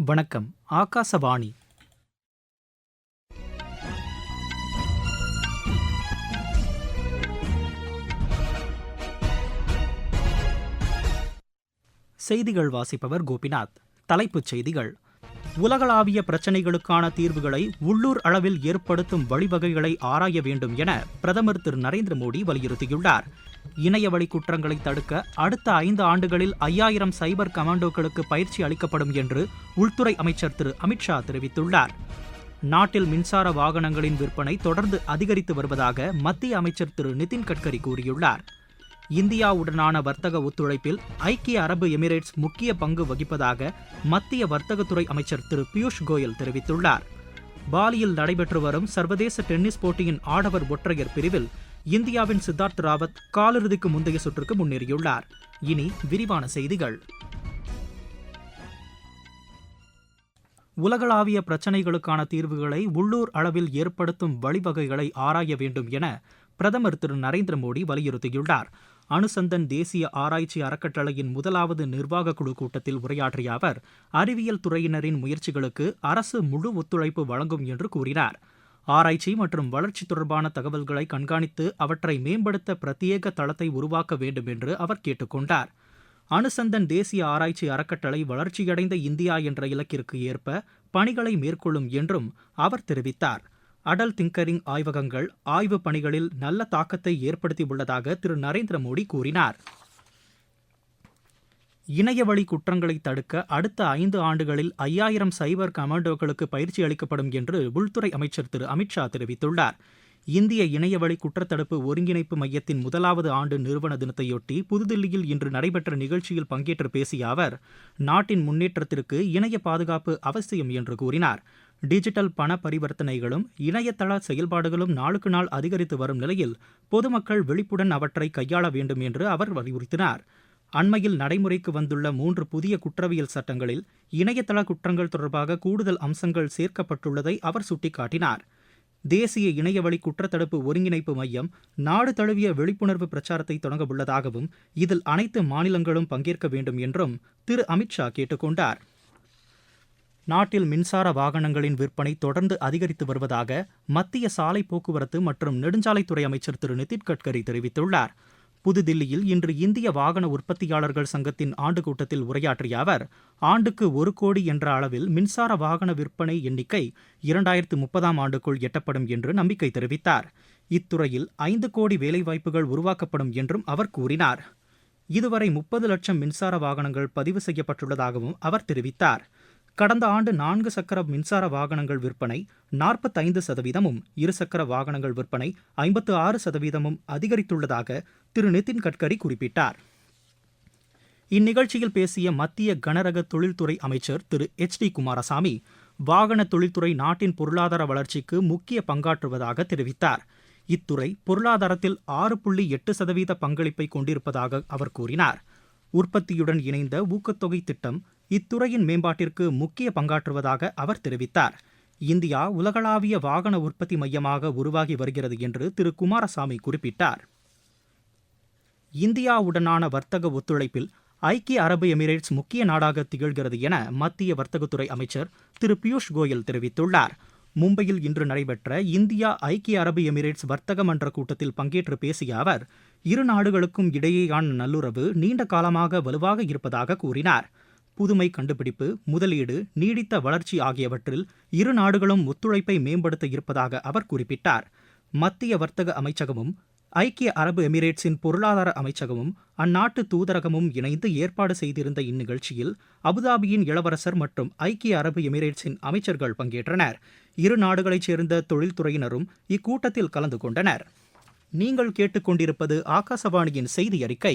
வணக்கம். ஆகாசவாணி. செய்திகள் வாசிப்பவர் கோபிநாத். தலைப்புச் செய்திகள். உலகளாவிய பிரச்சினைகளுக்கான தீர்வுகளை உள்ளூர் அளவில் ஏற்படுத்தும் வழிவகைகளை ஆராய வேண்டும் என பிரதமர் திரு நரேந்திர மோடி வலியுறுத்தியுள்ளார். இணையவழி குற்றங்களை தடுக்க அடுத்த ஐந்து ஆண்டுகளில் ஐயாயிரம் சைபர் கமாண்டோக்களுக்கு பயிற்சி அளிக்கப்படும் என்று உள்துறை அமைச்சர் திரு அமித்ஷா தெரிவித்துள்ளார். நாட்டில் மின்சார வாகனங்களின் விற்பனை தொடர்ந்து அதிகரித்து வருவதாக மத்திய அமைச்சர் திரு நிதின் கட்கரி கூறியுள்ளார். இந்தியாவுடனான வர்த்தக ஒத்துழைப்பில் ஐக்கிய அரபு எமிரேட்ஸ் முக்கிய பங்கு வகிப்பதாக மத்திய வர்த்தகத்துறை அமைச்சர் திரு பியூஷ் கோயல் தெரிவித்துள்ளார். பாலியில் நடைபெற்று வரும் சர்வதேச டென்னிஸ் போட்டியின் ஆடவர் ஒற்றையர் பிரிவில் இந்தியாவின் சித்தார்த் ராவத் காலிறுதிக்கு முந்தைய சுற்றுக்கு முன்னேறியுள்ளார். இனி விரிவான செய்திகள். உலகளாவிய பிரச்சினைகளுக்கான தீர்வுகளை உள்ளூர் அளவில் ஏற்படுத்தும் வழிவகைகளை ஆராய வேண்டும் என பிரதமர் திரு நரேந்திர மோடி வலியுறுத்தியுள்ளார். அணுசந்தன் தேசிய ஆராய்ச்சி அறக்கட்டளையின் முதலாவது நிர்வாக குழு கூட்டத்தில் உரையாற்றிய அவர் அறிவியல் துறையினரின் முயற்சிகளுக்கு அரசு முழு ஒத்துழைப்பு வழங்கும் என்று கூறினார். ஆராய்ச்சி மற்றும் வளர்ச்சி தொடர்பான தகவல்களை கண்காணித்து அவற்றை மேம்படுத்த பிரத்யேக தளத்தை உருவாக்க வேண்டும் என்று அவர் கேட்டுக்கொண்டார் அணுசந்தன் தேசிய ஆராய்ச்சி அறக்கட்டளை வளர்ச்சியடைந்த இந்தியா என்ற இலக்கிற்கு ஏற்ப பணிகளை மேற்கொள்ளும் என்றும் அவர் தெரிவித்தார். அடல் திங்கரிங் ஆய்வகங்கள் ஆய்வுப் பணிகளில் நல்ல தாக்கத்தை ஏற்படுத்தியுள்ளதாக திரு. நரேந்திர மோடி கூறினார். இணையவழி குற்றங்களை தடுக்க அடுத்த ஐந்து ஆண்டுகளில் ஐயாயிரம் சைபர் கமாண்டோக்களுக்கு பயிற்சி அளிக்கப்படும் என்று உள்துறை அமைச்சர் திரு. அமித்ஷா தெரிவித்துள்ளார். இந்திய இணையவழி குற்றத்தடுப்பு ஒருங்கிணைப்பு மையத்தின் முதலாவது ஆண்டு நிறுவன தினத்தையொட்டி புதுதில்லியில் இன்று நடைபெற்ற நிகழ்ச்சியில் பங்கேற்று பேசிய அவர் நாட்டின் முன்னேற்றத்திற்கு இணைய பாதுகாப்பு அவசியம் என்று கூறினார். டிஜிட்டல் பண பரிவர்த்தனைகளும் இணையதள செயல்பாடுகளும் நாளுக்கு நாள் அதிகரித்து வரும் நிலையில் பொதுமக்கள் விழிப்புடன் அவற்றை கையாள வேண்டும் என்று அவர் வலியுறுத்தினார். அண்மையில் நடைமுறைக்கு வந்துள்ள மூன்று புதிய குற்றவியல் சட்டங்களில் இணையதள குற்றங்கள் தொடர்பாக கூடுதல் அம்சங்கள் சேர்க்கப்பட்டுள்ளதை அவர் சுட்டிக்காட்டினார். தேசிய இணையவழி குற்றத்தடுப்பு ஒருங்கிணைப்பு மையம் நாடு தழுவிய விழிப்புணர்வு பிரச்சாரத்தை தொடங்க உள்ளதாகவும் இதில் அனைத்து மாநிலங்களும் பங்கேற்க வேண்டும் என்றும் திரு அமித்ஷா கேட்டுக்கொண்டார். நாட்டில் மின்சார வாகனங்களின் விற்பனை தொடர்ந்து அதிகரித்து வருவதாக மத்திய சாலை போக்குவரத்து மற்றும் நெடுஞ்சாலைத்துறை அமைச்சர் திரு. நிதின் கட்கரி தெரிவித்துள்ளார். புதுதில்லியில் இன்று இந்திய வாகன உற்பத்தியாளர்கள் சங்கத்தின் ஆண்டு கூட்டத்தில் உரையாற்றிய அவர் ஆண்டுக்கு ஒரு கோடி என்ற அளவில் மின்சார வாகன விற்பனை எண்ணிக்கை இரண்டாயிரத்து முப்பதாம் ஆண்டுக்குள் எட்டப்படும் என்று நம்பிக்கை தெரிவித்தார். இத்துறையில் ஐந்து கோடி வேலைவாய்ப்புகள் உருவாக்கப்படும் என்றும் அவர் கூறினார். இதுவரை முப்பது லட்சம் மின்சார வாகனங்கள் பதிவு செய்யப்பட்டுள்ளதாகவும் அவர் தெரிவித்தார். கடந்த ஆண்டு நான்கு சக்கர மின்சார வாகனங்கள் விற்பனை நாற்பத்தைந்து சதவீதமும் இருசக்கர வாகனங்கள் விற்பனை ஐம்பத்து ஆறு சதவீதமும் அதிகரித்துள்ளதாக திரு. நிதின் கட்கரி குறிப்பிட்டார். இந்நிகழ்ச்சியில் பேசிய மத்திய கனரக தொழில்துறை அமைச்சர் திரு. எச். டி. குமாரசாமி வாகன தொழில்துறை நாட்டின் பொருளாதார வளர்ச்சிக்கு முக்கிய பங்காற்றுவதாக தெரிவித்தார். இத்துறை பொருளாதாரத்தில் ஆறு புள்ளி எட்டு சதவீத பங்களிப்பை கொண்டிருப்பதாக அவர் கூறினார். உற்பத்தியுடன் இணைந்த ஊக்கத்தொகை திட்டம் இத்துறையின் மேம்பாட்டிற்கு முக்கிய பங்காற்றுவதாக அவர் தெரிவித்தார். இந்தியா உலகளாவிய வாகன உற்பத்தி மையமாக உருவாகி வருகிறது என்று திரு. குமாரசாமி குறிப்பிட்டார். இந்தியாவுடனான வர்த்தக ஒத்துழைப்பில் ஐக்கிய அரபு எமிரேட்ஸ் முக்கிய நாடாக திகழ்கிறது என மத்திய வர்த்தகத்துறை அமைச்சர் திரு. பியூஷ் கோயல் தெரிவித்துள்ளார். மும்பையில் இன்று நடைபெற்ற இந்தியா ஐக்கிய அரபு எமிரேட்ஸ் வர்த்தக மன்ற கூட்டத்தில் பங்கேற்று பேசிய அவர் இரு நாடுகளுக்கும் இடையேயான நல்லுறவு நீண்ட காலமாக வலுவாக இருப்பதாக கூறினார். புதுமை கண்டுபிடிப்பு முதலீடு நீடித்த வளர்ச்சி ஆகியவற்றில் இரு நாடுகளும் ஒத்துழைப்பை மேம்படுத்த இருப்பதாக அவர் குறிப்பிட்டார். மத்திய வர்த்தக அமைச்சகமும் ஐக்கிய அரபு எமிரேட்ஸின் பொருளாதார அமைச்சகமும் அந்நாட்டு தூதரகமும் இணைந்து ஏற்பாடு செய்திருந்த இந்நிகழ்ச்சியில் அபுதாபியின் இளவரசர் மற்றும் ஐக்கிய அரபு எமிரேட்ஸின் அமைச்சர்கள் பங்கேற்றனர். இரு நாடுகளைச் சேர்ந்த தொழில்துறையினரும் இக்கூட்டத்தில் கலந்து கொண்டனர். நீங்கள் கேட்டுக்கொண்டிருப்பது ஆகாசவாணியின் செய்தி அறிக்கை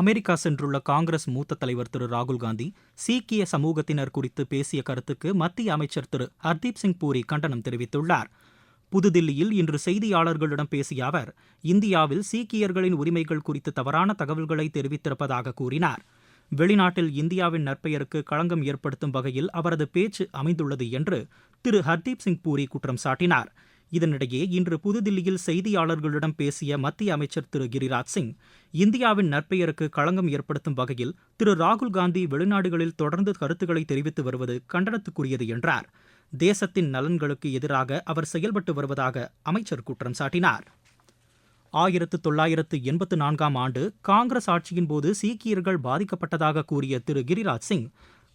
அமெரிக்கா சென்றுள்ள காங்கிரஸ் மூத்த தலைவர் திரு ராகுல் காந்தி சீக்கிய சமூகத்தினர் குறித்து பேசிய கருத்துக்கு மத்திய அமைச்சர் திரு ஹர்தீப் சிங் பூரி கண்டனம் தெரிவித்துள்ளார். புதுதில்லியில் இன்று செய்தியாளர்களிடம் பேசிய அவர் இந்தியாவில் சீக்கியர்களின் உரிமைகள் குறித்து தவறான தகவல்களை தெரிவித்திருப்பதாக கூறினார். வெளிநாட்டில் இந்தியாவின் நற்பெயருக்கு களங்கம் ஏற்படுத்தும் வகையில் அவரது பேச்சு அமைந்துள்ளது என்று திரு ஹர்தீப் சிங் பூரி குற்றம் சாட்டினார். இதனிடையே இன்று புதுதில்லியில் செய்தியாளர்களிடம் பேசிய மத்திய அமைச்சர் திரு கிரிராஜ் சிங் இந்தியாவின் நற்பெயருக்கு களங்கம் ஏற்படுத்தும் வகையில் திரு ராகுல் காந்தி வெளிநாடுகளில் தொடர்ந்து கருத்துக்களை தெரிவித்து வருவது கண்டனத்துக்குரியது என்றார். தேசத்தின் நலன்களுக்கு எதிராக அவர் செயல்பட்டு வருவதாக அமைச்சர் குற்றம் சாட்டினார். ஆயிரத்து தொள்ளாயிரத்து எண்பத்து நான்காம் ஆண்டு காங்கிரஸ் ஆட்சியின் போது சீக்கியர்கள் பாதிக்கப்பட்டதாக கூறிய திரு கிரிராஜ் சிங்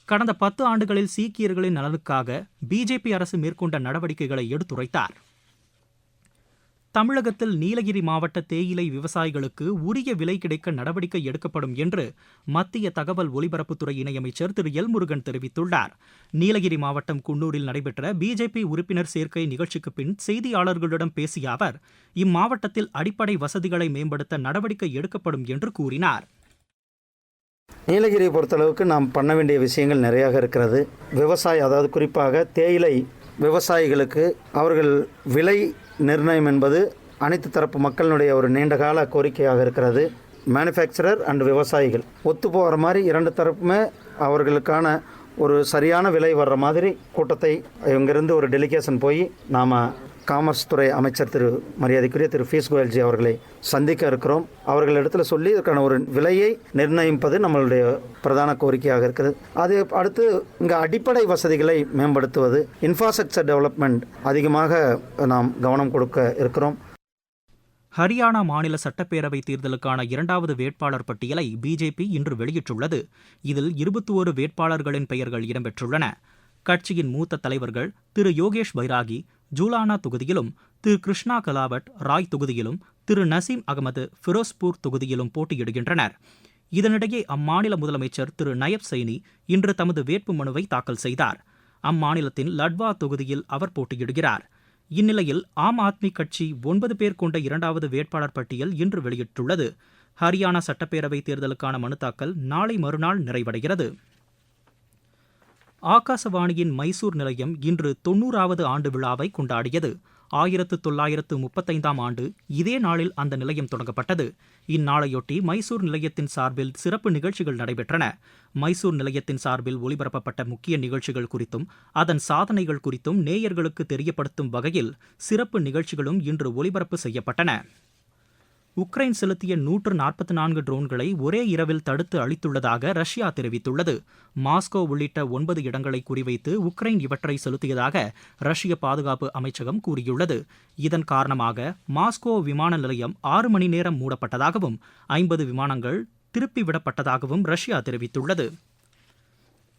கடந்த பத்து ஆண்டுகளில் சீக்கியர்களின் நலனுக்காக பிஜேபி அரசு மேற்கொண்ட நடவடிக்கைகளை எடுத்துரைத்தார். தமிழகத்தில் நீலகிரி மாவட்ட தேயிலை விவசாயிகளுக்கு உரிய விலை கிடைக்க நடவடிக்கை எடுக்கப்படும் என்று மத்திய தகவல் ஒலிபரப்புத்துறை இணையமைச்சர் திரு. எல். முருகன் தெரிவித்துள்ளார். நீலகிரி மாவட்டம் குன்னூரில் நடைபெற்ற பிஜேபி உறுப்பினர் சேர்க்கை நிகழ்ச்சிக்கு பின் செய்தியாளர்களிடம் பேசிய அவர் இம்மாவட்டத்தில் அடிப்படை வசதிகளை மேம்படுத்த நடவடிக்கை எடுக்கப்படும் என்று கூறினார். நீலகிரியை பொறுத்தளவுக்கு நாம் பண்ண வேண்டிய விஷயங்கள் நிறையாக இருக்கிறது. விவசாய அதாவது குறிப்பாக தேயிலை விவசாயிகளுக்கு அவர்கள் விலை நிர்ணயம் என்பது அனைத்து தரப்பு மக்களினுடைய ஒரு நீண்டகால கோரிக்கையாக இருக்கிறது. மேனுஃபேக்சரர் அண்ட் விவசாயிகள். ஒத்து போகிற மாதிரி இரண்டு தரப்புமே அவர்களுக்கான ஒரு சரியான விலை வர்ற மாதிரி கூட்டத்தை இங்கேருந்து ஒரு டெலிகேஷன் போய் நாம் காமர்ஸ் துறை அமைச்சர் திரு மரியாதைக்குரிய திரு ஃபீஸ் கோயல்ஜி அவர்களை சந்திக்க இருக்கிறோம். அவர்களிடத்தில் சொல்லி இதற்கான ஒரு விலையை நிர்ணயிப்பது நம்மளுடைய பிரதான கோரிக்கையாக இருக்கிறது அது அடுத்து இங்கே அடிப்படை வசதிகளை மேம்படுத்துவது இன்ஃப்ராஸ்ட்ரக்சர் டெவலப்மெண்ட் அதிகமாக நாம் கவனம் கொடுக்க இருக்கிறோம். ஹரியானா மாநில சட்டப்பேரவை தேர்தலுக்கான இரண்டாவது வேட்பாளர் பட்டியலை பிஜேபி இன்று வெளியிட்டுள்ளது. இதில் இருபத்தி ஒரு வேட்பாளர்களின் பெயர்கள் இடம்பெற்றுள்ளன. கட்சியின் மூத்த தலைவர்கள் திரு யோகேஷ் பைராகி ஜூலானா தொகுதியிலும் திரு கிருஷ்ணா கலாவட் ராய் தொகுதியிலும் திரு நசீம் அகமது ஃபிரோஸ்பூர் தொகுதியிலும் போட்டியிடுகின்றனர். இதனிடையே அம்மாநில முதலமைச்சர் திரு நயப் சைனி இன்று தமது வேட்பு மனுவை தாக்கல் செய்தார். அம்மாநிலத்தின் லட்வா தொகுதியில் அவர் போட்டியிடுகிறார். இந்நிலையில் ஆம் ஆத்மி கட்சி ஒன்பது பேர் கொண்ட இரண்டாவது வேட்பாளர் பட்டியல் இன்று வெளியிட்டுள்ளது. ஹரியானா சட்டப்பேரவை தேர்தலுக்கான மனு தாக்கல் நாளை மறுநாள் நிறைவடைகிறது. ஆகாசவாணியின் மைசூர் நிலையம் இன்று தொன்னூறாவது ஆண்டு விழாவை கொண்டாடியது. ஆயிரத்து தொள்ளாயிரத்து முப்பத்தைந்தாம் ஆண்டு இதே நாளில் அந்த நிலையம் தொடங்கப்பட்டது. இந்நாளையொட்டி மைசூர் நிலையத்தின் சார்பில் சிறப்பு நிகழ்ச்சிகள் நடைபெற்றன. மைசூர் நிலையத்தின் சார்பில் ஒலிபரப்பப்பட்ட முக்கிய நிகழ்ச்சிகள் குறித்தும் அதன் சாதனைகள் குறித்தும் நேயர்களுக்கு தெரியப்படுத்தும் வகையில் சிறப்பு நிகழ்ச்சிகளும் இன்று ஒலிபரப்பு செய்யப்பட்டன. உக்ரைன் செலுத்திய நூற்று நாற்பத்தி நான்கு ட்ரோன்களை ஒரே இரவில் தடுத்து அளித்துள்ளதாக ரஷ்யா தெரிவித்துள்ளது. மாஸ்கோ உள்ளிட்ட ஒன்பது இடங்களை குறிவைத்து உக்ரைன் இவற்றை செலுத்தியதாக ரஷ்ய பாதுகாப்பு அமைச்சகம் கூறியுள்ளது. இதன் காரணமாக மாஸ்கோ விமான நிலையம் ஆறு மணி நேரம் மூடப்பட்டதாகவும் ஐம்பது விமானங்கள் திருப்பிவிடப்பட்டதாகவும் ரஷ்யா தெரிவித்துள்ளது.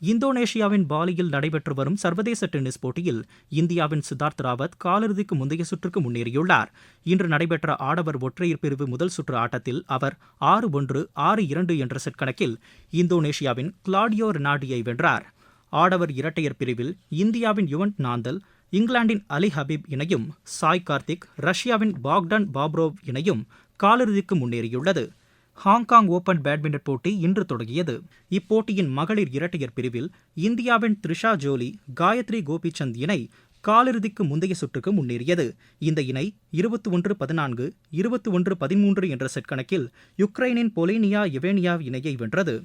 இந்தோனேஷியாவின் பாலியில் நடைபெற்று வரும் சர்வதேச டென்னிஸ் போட்டியில் இந்தியாவின் சித்தார்த் ராவத் காலிறுதிக்கு முந்தைய சுற்றுக்கு முன்னேறியுள்ளார். இன்று நடைபெற்ற ஆடவர் ஒற்றையர் பிரிவு முதல் சுற்று ஆட்டத்தில் அவர் ஆறு ஒன்று ஆறு இரண்டு என்ற செட் கணக்கில் இந்தோனேஷியாவின் கிளாடியோ ரெனாடியை வென்றார். ஆடவர் இரட்டையர் பிரிவில் இந்தியாவின் யுவன் நாந்தல் இங்கிலாந்தின் அலி ஹபீப் இணையும் சாய் கார்த்திக் ரஷ்யாவின் பாக்டான் பாப்ரோவ் இணையும் காலிறுதிக்கு முன்னேறியுள்ளது. ஹாங்காங் ஓபன் பேட்மிண்டன் போட்டி இன்று தொடங்கியது. இப்போட்டியின் மகளிர் இரட்டையர் பிரிவில் இந்தியாவின் த்ரிஷா ஜோலி காயத்ரி கோபிச்சந்த் இணை காலிறுதிக்கு முந்தைய சுற்றுக்கு முன்னேறியது. இந்த இணை இருபத்தி ஒன்று பதினான்கு இருபத்தி ஒன்று பதிமூன்று என்ற செட் கணக்கில் யுக்ரைனின் பொலேனியா எவேனியா இணையை வென்றது.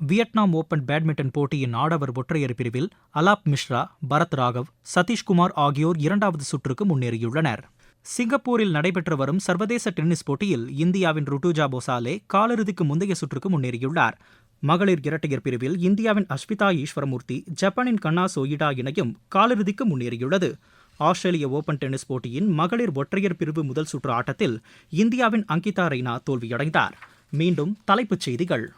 வியட்நாம் ஓபன் பேட்மிண்டன் போட்டியின் ஆடவர் ஒற்றையர் பிரிவில் அலாப் மிஸ்ரா பரத் ராகவ் சதீஷ்குமார் ஆகியோர் இரண்டாவது சுற்றுக்கு முன்னேறியுள்ளனர். சிங்கப்பூரில் நடைபெற்று வரும் சர்வதேச டென்னிஸ் போட்டியில் இந்தியாவின் ருட்டுஜா போசாலே காலிறுதிக்கு முந்தைய சுற்றுக்கு முன்னேறியுள்ளார். மகளிர் இரட்டையர் பிரிவில் இந்தியாவின் அஸ்மிதா ஈஸ்வரமூர்த்தி ஜப்பானின் கண்ணா சோயிடா இணையும் காலிறுதிக்கு முன்னேறியுள்ளது. ஆஸ்திரேலிய ஓபன் டென்னிஸ் போட்டியின் மகளிர் ஒற்றையர் பிரிவு முதல் சுற்று ஆட்டத்தில் இந்தியாவின் அங்கிதா ரெய்னா தோல்வியடைந்தார். மீண்டும் தலைப்புச் செய்திகள்.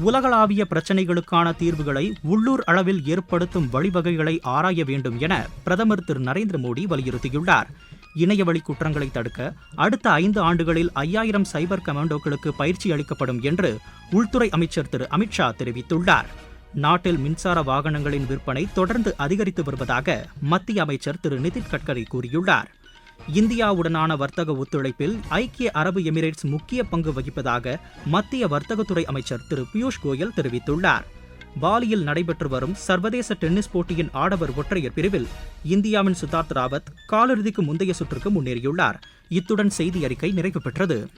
உலகளாவிய பிரச்சினைகளுக்கான தீர்வுகளை உள்ளூர் அளவில் ஏற்படுத்தும் வழிவகைகளை ஆராய வேண்டும் என பிரதமர் திரு. நரேந்திர மோடி வலியுறுத்தியுள்ளார். இணையவழி குற்றங்களை தடுக்க அடுத்த ஐந்து ஆண்டுகளில் ஐயாயிரம் சைபர் கமாண்டோக்களுக்கு பயிற்சி அளிக்கப்படும் என்று உள்துறை அமைச்சர் திரு. அமித்ஷா தெரிவித்துள்ளார். நாட்டில் மின்சார வாகனங்களின் விற்பனை தொடர்ந்து அதிகரித்து வருவதாக மத்திய அமைச்சர் திரு. நிதின் கட்கரி கூறியுள்ளார். இந்தியாவுடனான வர்த்தக ஒத்துழைப்பில் ஐக்கிய அரபு எமிரேட்ஸ் முக்கிய பங்கு வகிப்பதாக மத்திய வர்த்தகத்துறை அமைச்சர் திரு பியூஷ் கோயல் தெரிவித்துள்ளார். பாலியில் நடைபெற்று வரும் சர்வதேச டென்னிஸ் போட்டியின் ஆடவர் ஒற்றையர் பிரிவில் இந்தியாவின் சுதார்த் ராவத் காலிறுதிக்கு முந்தைய சுற்றுக்கு முன்னேறியுள்ளார். இத்துடன் செய்தி அறிக்கை நிறைவு பெற்றது